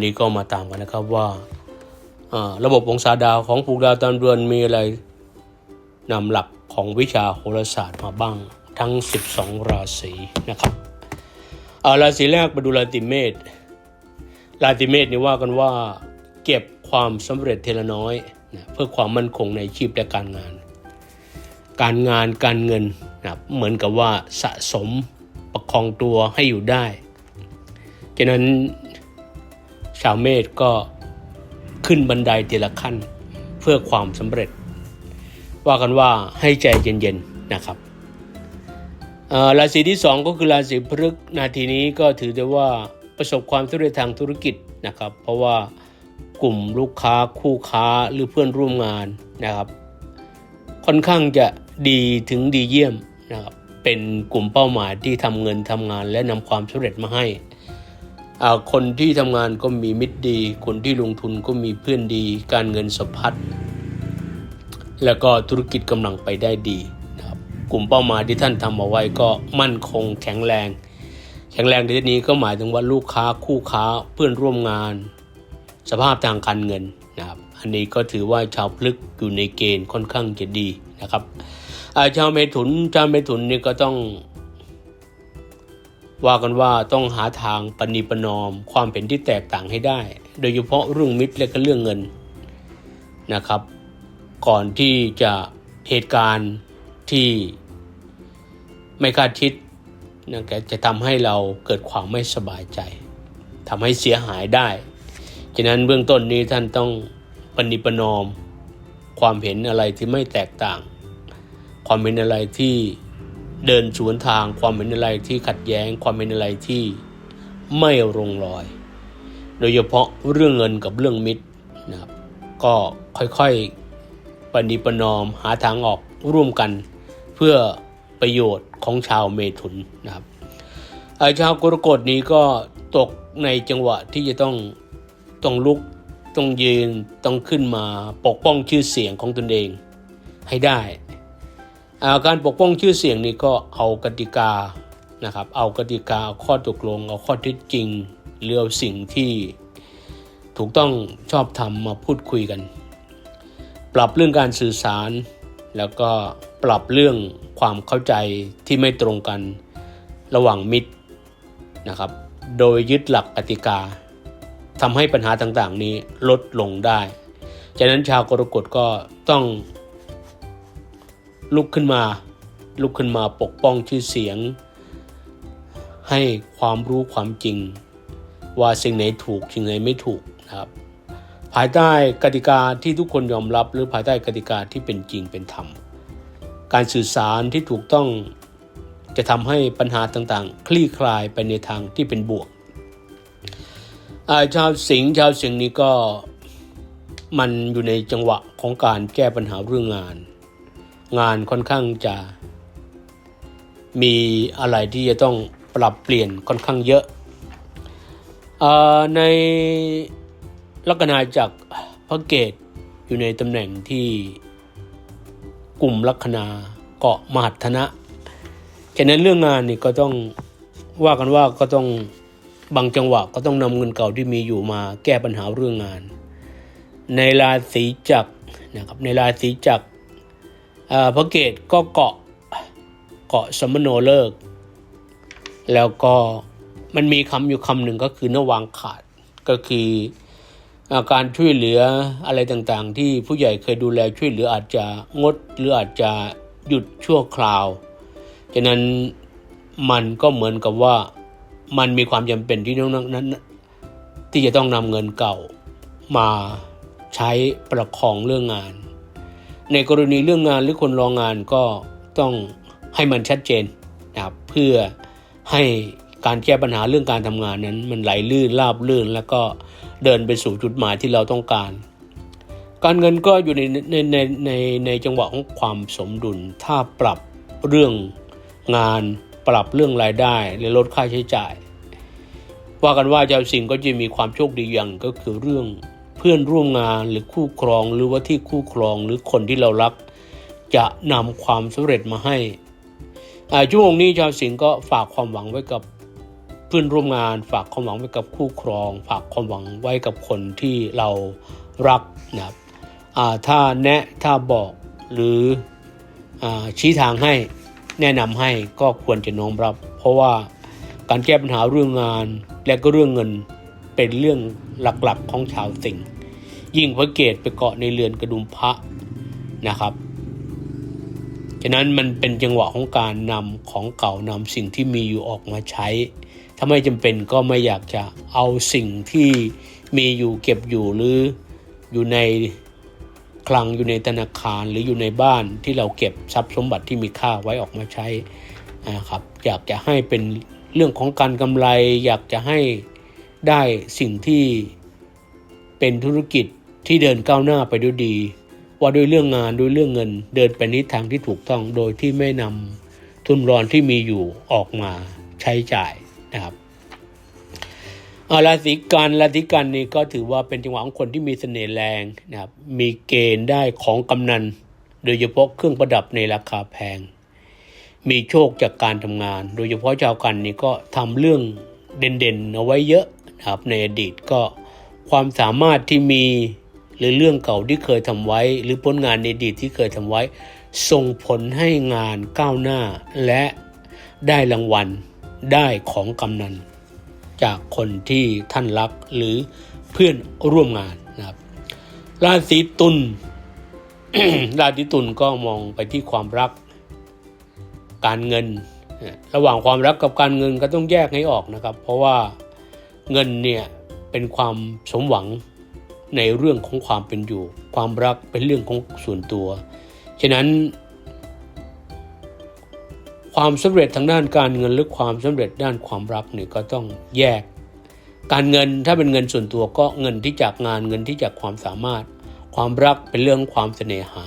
นนี้ก็มาตามกันนะครับว่าระบบวงศาดาวของผูกดาวตามเดือนมีอะไรนำหลักของวิชาโหราศาสตร์มาบ้างทั้ง 12 ราศีนะครับเอาราศีแรกมาดูราศีเมษราศีเมษนี่ว่ากันว่า เก็บความสำเร็จเทละน้อยนะเพื่อความมั่นคงในชีพและการงาน การงานการเงินนะเหมือนกับว่าสะสมประคองตัวให้อยู่ได้ฉะนั้น ชาวเมษก็ขึ้นบันไดทีละขั้นเพื่อความสำเร็จ ว่ากันว่าให้ใจเย็นๆนะครับราศีที่สองก็คือราศีพฤกษ์นาทีนี้ก็ถือได้ว่าประสบความสำเร็จทางธุรกิจนะครับ เพราะว่ากลุ่มลูกค้าคู่ค้าหรือเพื่อนร่วมงานนะครับ ค่อนข้างจะดีถึงดีเยี่ยมนะครับเป็นกลุ่มเป้าหมายที่ทำเงินทำงานและนำความสำเร็จมาให้ คนที่ทำงานก็มีมิตรดี คนที่ลงทุนก็มีเพื่อนดี การเงินสะพัดแล้วก็ธุรกิจกำลังไปได้ดีนะครับกลุ่มเป้าหมายที่ท่านทำเอาไว้ก็มั่นคงแข็งแรง แข็งแรงในที่นี้ก็หมายถึงว่าลูกค้าคู่ค้าเพื่อนร่วมงาน สภาพทางการเงินนะครับอันนี้ก็ถือว่าชาวพลึกอยู่ในเกณฑ์ค่อนข้างจะดีนะครับชาวเมถุนชาวเมถุนนี่ก็ต้อง ว่ากันว่าต้องหาทางปณิปนอมความเห็นที่แตกต่างให้ได้ โดยเฉพาะเรื่องมิตรและก็เรื่องเงินนะครับ ก่อนที่จะเหตุการณ์ที่ไม่คาดคิดนะแกจะทำให้เราเกิดความไม่สบายใจทำให้เสียหายได้ ฉะนั้นเบื้องต้นนี้ท่านต้องปณิปนอม ความเห็นอะไรที่ไม่แตกต่าง ความเห็นอะไรที่ เดินสวนทางความเห็นอะไรที่ขัดแย้งความเห็นอะไรที่ไม่ลงรอย โดยเฉพาะเรื่องเงินกับเรื่องมิตรนะครับก็ค่อยๆปณิปนอมหาทางออกร่วมกัน เพื่อประโยชน์ของชาวเมถุนนะครับไอ้ชาวกรกฎนี้ก็ตกในจังหวะที่จะต้องต้องลุกต้องยืนต้องขึ้นมาปกป้องชื่อเสียงของตนเองให้ได้ การปกป้องชื่อเสียงนี้ก็เอากติกานะครับ เอากติกาเอาข้อตกลง เอาข้อเท็จจริงหรือเอาสิ่งที่ถูกต้องชอบทำมาพูดคุยกัน ปรับเรื่องการสื่อสาร แล้วก็ปรับเรื่องความเข้าใจที่ไม่ตรงกันระหว่างมิตรนะครับ โดยยึดหลักกติกาทำให้ปัญหาต่างๆนี้ลดลงได้ ฉะนั้นชาวกรกฎก็ต้อง ลุกขึ้นมา ลุกขึ้นมาปกป้องชื่อเสียง ให้ความรู้ความจริง ว่าสิ่งไหนถูกสิ่งไหนไม่ถูกนะครับ ภายใต้กติกาที่ทุกคนยอมรับ หรือภายใต้กติกาที่เป็นจริงเป็นธรรม การสื่อสารที่ถูกต้องจะทำให้ปัญหาต่างๆ คลี่คลายไปในทางที่เป็นบวกอ่าชาวสิงห์ชาวสิงห์นี้ก็มันอยู่ในจังหวะของการแก้ปัญหาเรื่องงาน งานค่อนข้างจะมีอะไรที่จะต้องปรับเปลี่ยนค่อนข้างเยอะอในลัคนาจากพระเกตอยู่ในตำแหน่งที่กลุ่มลัคนาเกาะมหัฒนะฉะนั้นเรื่องงานนี่ก็ต้องว่ากันว่าก็ต้องบางจังหวะก็ต้องนำเงินเก่าที่มีอยู่มาแก้ปัญหาเรื่องงาน ในราศีจักรนะครับในราศีจักร พระเกตก็เกาะเกาะสมโนเลิก แล้วก็มันมีคำอยู่คำหนึ่งก็คือนวางขาดก็คืออาการช่วยเหลืออะไรต่างๆ ที่ผู้ใหญ่เคยดูแลช่วยเหลืออาจจะงดหรืออาจจะหยุดชั่วคราวฉะนั้นมันก็เหมือนกับว่ามันมีความจำเป็นที่ต้องนั้น ที่จะต้องนำเงินเก่ามาใช้ประคองเรื่องงาน ในกรณีเรื่องงานหรือคนรองงานก็ต้องให้มันชัดเจนนะครับเพื่อให้การแก้ปัญหาเรื่องการทำงานนั้น มันไหลลื่นราบลื่น แล้วก็เดินไปสู่จุดหมายที่เราต้องการ การเงินก็อยู่ในในในในในจังหวะของความสมดุล ถ้าปรับเรื่องงานปรับเรื่องรายได้และลดค่าใช้จ่าย ว่ากันว่าเจ้าสิ่งก็จะมีความโชคดีอย่างก็คือเรื่อง เพื่อนร่วมงานหรือคู่ครองหรือว่าที่คู่ครองหรือคนที่เรารัก จะนำความสำเร็จมาให้ชั่วโมงนี้ชาวสิงห์ก็ฝากความหวังไว้กับเพื่อนร่วมงาน ฝากความหวังไว้กับคู่ครอง ฝากความหวังไว้กับคนที่เรารักนะครับถ้าแนะถ้าบอกหรืออชี้ทางให้แนะนำให้ก็ควรจะน้อมรับ เพราะว่าการแก้ปัญหาเรื่องงานและก็เรื่องเงินเป็นเรื่องหลักๆของชาวสิงห์ ยิ่งพระเกตไปเกาะในเรือนกระดุมพระนะครับฉะนั้นมันเป็นจังหวะของการนำของเก่านำสิ่งที่มีอยู่ออกมาใช้ ถ้าไม่จำเป็นก็ไม่อยากจะเอาสิ่งที่มีอยู่เก็บอยู่หรืออยู่ในคลังอยู่ในธนาคารหรืออยู่ในบ้านที่เราเก็บทรัพย์สมบัติที่มีค่าไว้ออกมาใช้นะครับอยากจะให้เป็นเรื่องของการกำไร อยากจะให้ได้สิ่งที่เป็นธุรกิจ ที่เดินก้าวหน้าไปด้วยดี ว่าด้วยเรื่องงานด้วยเรื่องเงิน เดินไปในทางที่ถูกต้องโดยที่ไม่นำทุนรอนที่มีอยู่ออกมาใช้จ่ายนะครับอาราศีกันราศีกันนี่ก็ถือว่าเป็นจังหวะของคนที่มีเสน่ห์แรงนะครับมีเกณฑ์ได้ของกำนัน โดยเฉพาะเครื่องประดับในราคาแพง มีโชคจากการทำงาน โดยเฉพาะชาวกันนี่ก็ทำเรื่องเด่นๆเอาไว้เยอะนะครับในอดีตก็ความสามารถที่มี หรือเรื่องเก่าที่เคยทำไว้ หรือผลงานในอดีตที่เคยทำไว้ ส่งผลให้งานก้าวหน้า และได้รางวัลได้ของกำนัน จากคนที่ท่านรักหรือเพื่อนร่วมงานนะครับ ราศีตุลราศีตุลก็มองไปที่ความรัก การเงิน ระหว่างความรักกับการเงินก็ต้องแยกให้ออกนะครับ เพราะว่าเงินเนี่ยเป็นความสมหวัง ในเรื่องของความเป็นอยู่ ความรักเป็นเรื่องของส่วนตัว ฉะนั้น ความสำเร็จทางด้านการเงินหรือความสำเร็จด้านความรักเนี่ยก็ต้องแยก การเงินถ้าเป็นเงินส่วนตัวก็เงินที่จากงานเงินที่จากความสามารถ ความรักเป็นเรื่องความเสน่หา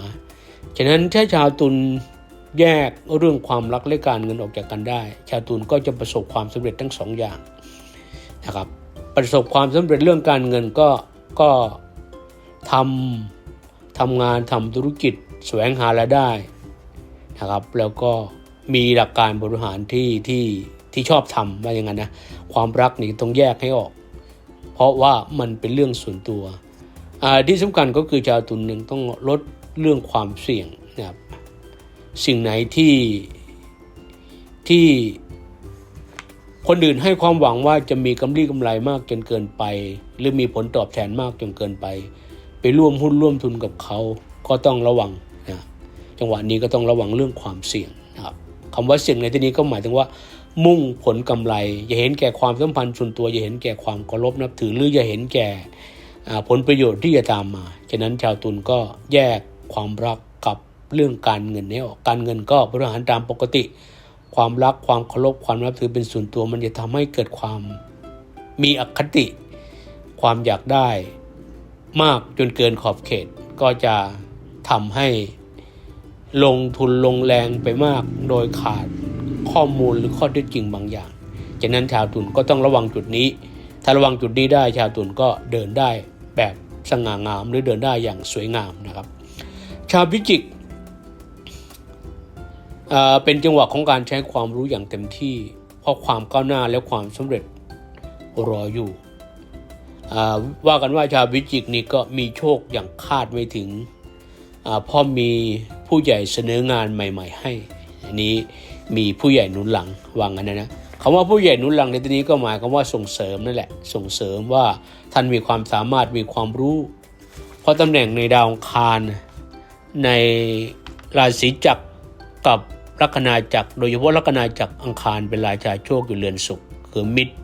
ฉะนั้นถ้าชาวตุลแยกเรื่องความรักและการเงินออกจากกันได้ ชาวตุลก็จะประสบความสำเร็จทั้งสองอย่างนะครับประสบความสำเร็จเรื่องการเงินก็ ก็ทำทำงานทำธุรกิจแสวงหารายได้นะครับ แล้วก็มีหลักการบริหารที่ที่ที่ชอบทำว่าอย่างนั้นนะความรักนี่ต้องแยกให้ออก เพราะว่ามันเป็นเรื่องส่วนตัวที่สำคัญก็คือชาวตุลหนึ่งต้องลดเรื่องความเสี่ยงนะครับสิ่งไหนที่ที่ คนอื่นให้ความหวังว่าจะมีกำไรกำไรมากจนเกินไป หรือมีผลตอบแทนมากจนเกินไป ไปร่วมหุ้นร่วมทุนกับเขาก็ต้องระวังนะจังหวะนี้ก็ต้องระวังเรื่องความเสี่ยงนะครับคำว่าเสี่ยงในที่นี้ก็หมายถึงว่า มุ่งผลกำไร อย่าเห็นแก่ความสัมพันธ์ส่วนตัวอย่าเห็นแก่ความเคารพนับถือหรืออย่าเห็นแก่ผลประโยชน์ที่จะตามมาฉะนั้นชาวตุลก็แยกความรักกับเรื่องการเงินนี้ออกการเงินก็บริหารตามปกติ ความรักความเคารพความนับถือเป็นส่วนตัวมันจะทำให้เกิดความมีอคติ ความอยากได้มากจนเกินขอบเขตก็จะทำให้ลงทุนลงแรงไปมากโดยขาดข้อมูลหรือข้อเท็จจริงบางอย่างฉะนั้นชาวตุนก็ต้องระวังจุดนี้ ถ้าระวังจุดนี้ได้ชาวตุนก็เดินได้แบบสง่างามหรือเดินได้อย่างสวยงามนะครับ ชาวพิจิก เป็นจังหวะของการใช้ความรู้อย่างเต็มที่ เพราะความก้าวหน้าและความสำเร็จรออยู่ ว่ากันว่าชาวพิจิกนี่ก็มีโชคอย่างคาดไม่ถึงเพราะมีผู้ใหญ่เสนองานใหม่ ๆ ให้ อันนี้มีผู้ใหญ่หนุนหลังวางกันนะนะคำว่าผู้ใหญ่หนุนหลังในที่นี้ก็หมายความว่าส่งเสริมนั่นแหละ ส่งเสริมว่าท่านมีความสามารถมีความรู้ เพราะตำแหน่งในดาวองคารในราศีจักรกับ ลัคนาจักรโดยเฉพาะลัคนาจักรอังคารเป็นราชาโชคอยู่เรือนสุขคือมิตร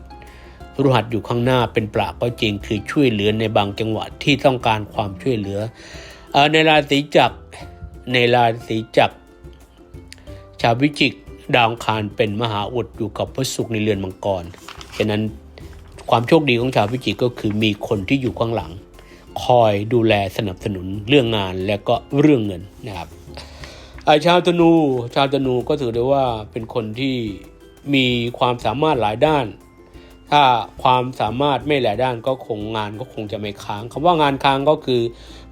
พฤหัสอยู่ข้างหน้าเป็นปราก็จริงคือช่วยเหลือในบางจังหวะที่ต้องการความช่วยเหลือในราศีจักรในราศีจักรชาววิจิกดาวอังคารเป็นมหาอุดอยู่กับพระศุกร์ในเรือนมังกรฉะนั้นความโชคดีของชาววิจิกก็คือมีคนที่อยู่ข้างหลัง คอยดูแลสนับสนุนเรื่องงานและก็เรื่องเงินนะครับ ชาวธนู ชาวธนูก็ถือได้ว่าเป็นคนที่มีความสามารถหลายด้าน ถ้าความสามารถไม่หลายด้านก็คงงานก็คงจะไม่ค้างคำว่างานค้างก็คือ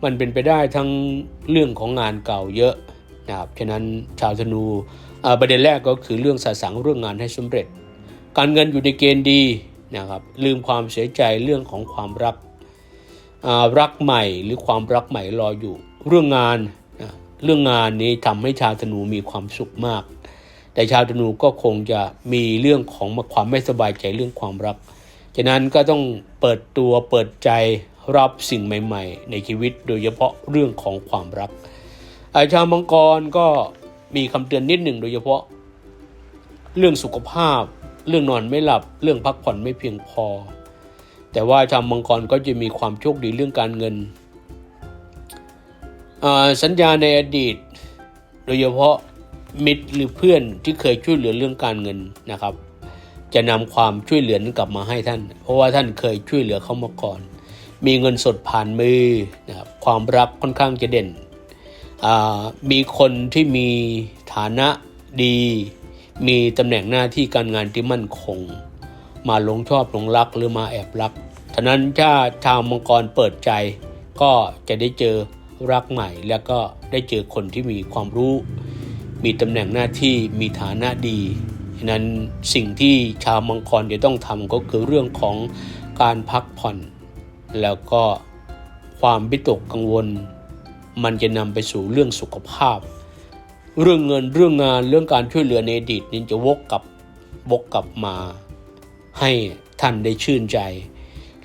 มันเป็นไปได้ทั้งเรื่องของงานเก่าเยอะนะครับฉะนั้นชาวธนูประเด็นแรกก็คือเรื่องสะสังเรื่องงานให้สำเร็จ การเงินอยู่ในเกณฑ์ดีนะครับลืมความเสียใจเรื่องของความรักรักใหม่หรือความรักใหม่รออยู่ เรื่องงาน เรื่องงานนี้ทำให้ชาวธนูมีความสุขมาก แต่ชาวธนูก็คงจะมีเรื่องของความไม่สบายใจเรื่องความรัก ฉะนั้นก็ต้องเปิดตัวเปิดใจรับสิ่งใหม่ ๆ ในชีวิตโดยเฉพาะเรื่องของความรักอชาวมังกรก็มีคำเตือนนิดหนึ่งโดยเฉพาะ เรื่องสุขภาพ เรื่องนอนไม่หลับ เรื่องพักผ่อนไม่เพียงพอ แต่ว่าชาวมังกรก็จะมีความโชคดีเรื่องการเงิน สัญญาในอดีต โดยเฉพาะมิตรหรือเพื่อนที่เคยช่วยเหลือเรื่องการเงินนะครับ จะนำความช่วยเหลือนั้นกลับมาให้ท่าน เพราะว่าท่านเคยช่วยเหลือเขามาก่อน มีเงินสดผ่านมือนะครับความรักค่อนข้างจะเด่น มีคนที่มีฐานะดี มีตำแหน่งหน้าที่การงานที่มั่นคง มาหลงชอบหลงรักหรือมาแอบรักฉะนั้นถ้าชาวมังกรเปิดใจก็จะได้เจอ รักใหม่ แล้วก็ได้เจอคนที่มีความรู้ มีตำแหน่งหน้าที่มีฐานะดีฉะนั้นสิ่งที่ชาวมังกรจะต้องทำก็คือเรื่องของการพักผ่อน แล้วก็ความวิตกกังวล มันจะนำไปสู่เรื่องสุขภาพ เรื่องเงินเรื่องงานเรื่องการช่วยเหลือในอดีตนี้จะวกกลับวกกลับมา ให้ท่านได้ชื่นใจ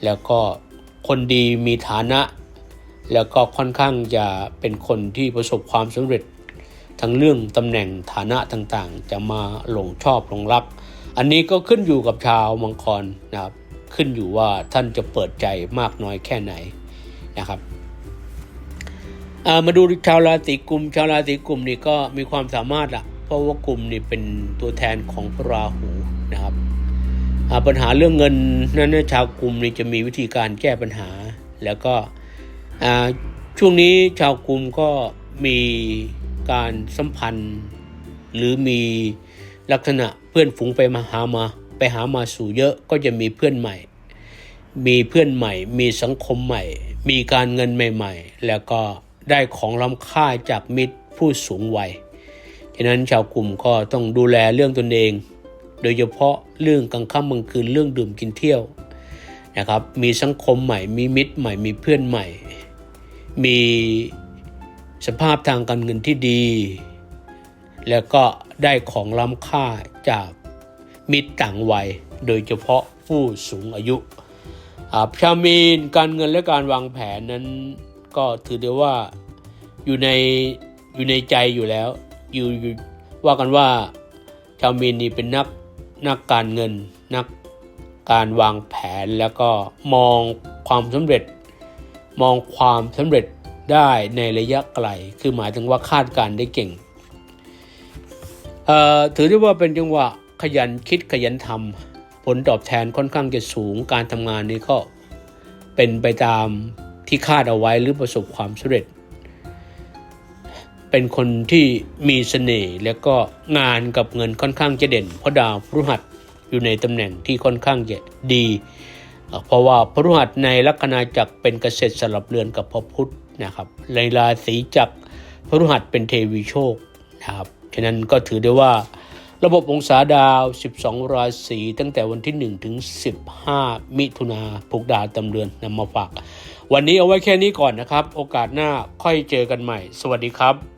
แล้วก็คนดีมีฐานะ แล้วก็ค่อนข้างจะเป็นคนที่ประสบความสำเร็จ ทั้งเรื่องตำแหน่งฐานะต่างๆ จะมาหลงชอบหลงรัก อันนี้ก็ขึ้นอยู่กับชาวมังกรนะครับขึ้นอยู่ว่าท่านจะเปิดใจมากน้อยแค่ไหนนะครับามาดูชาวราศีกุม ชาวราศีกุมนี่ก็มีความสามารถละเพราะว่ากลุ่มนี่เป็นตัวแทนของพระราหูนะครับปัญหาเรื่องเงินนั้นชาวกลุ่มนี่จะมีวิธีการแก้ปัญหา แล้วก็ ช่วงนี้ชาวกุมก็มีการสัมพันธ์ หรือมีลักษณะเพื่อนฝูงไปมาหามาไปหามาสู่เยอะก็จะมีเพื่อนใหม่ มีเพื่อนใหม่ มีสังคมใหม่ มีการเงินใหม่ ๆ แล้วก็ได้ของล้ำค่าจากมิตรผู้สูงวัยฉะนั้นชาวกลุ่มก็ต้องดูแลเรื่องตนเอง โดยเฉพาะเรื่องกลางค่ำกลางคืนเรื่องดื่มกินเที่ยวนะครับ มีสังคมใหม่ มีมิตรใหม่ มีเพื่อนใหม่ มีสภาพทางการเงินที่ดี แล้วก็ได้ของล้ำค่าจากมิตรต่างวัย โดยเฉพาะผู้สูงอายุอ่าชาวมีนการเงินและการวางแผนนั้นก็ถือได้ว่าอยู่ในอยู่ในใจอยู่แล้วอยอยู่ว่ากันว่าชาวมีนนี่เป็นนักนักการเงินนักการวางแผนแล้วก็มองความสำเร็จ มองความสำเร็จได้ในระยะไกล คือหมายถึงว่าคาดการณ์ได้เก่ง ถือได้ว่าเป็นจังหวะขยันคิดขยันทำผลตอบแทนค่อนข้างจะสูง การทำงานนี้ก็เป็นไปตามที่คาดเอาไว้หรือประสบความสำเร็จ เป็นคนที่มีเสน่ห์แล้วก็งานกับเงินค่อนข้างจะเด่น เพราะดาวพฤหัสอยู่ในตำแหน่งที่ค่อนข้างจะดี เพราะว่าพฤหัสในลัคนาจักรเป็นเกษตรสลับเรือนกับพระพุธนะครับในราศีจักรพฤหัสเป็นเทวีโชคนะครับฉะนั้นก็ถือได้ว่าระบบองศาดาว 12 ราศีตั้งแต่วันที่ 1 ถึง 15 มิถุนาผูกดาวตำเรือนนำมาฝาก วันนี้เอาไว้แค่นี้ก่อนนะครับ โอกาสหน้าค่อยเจอกันใหม่ สวัสดีครับ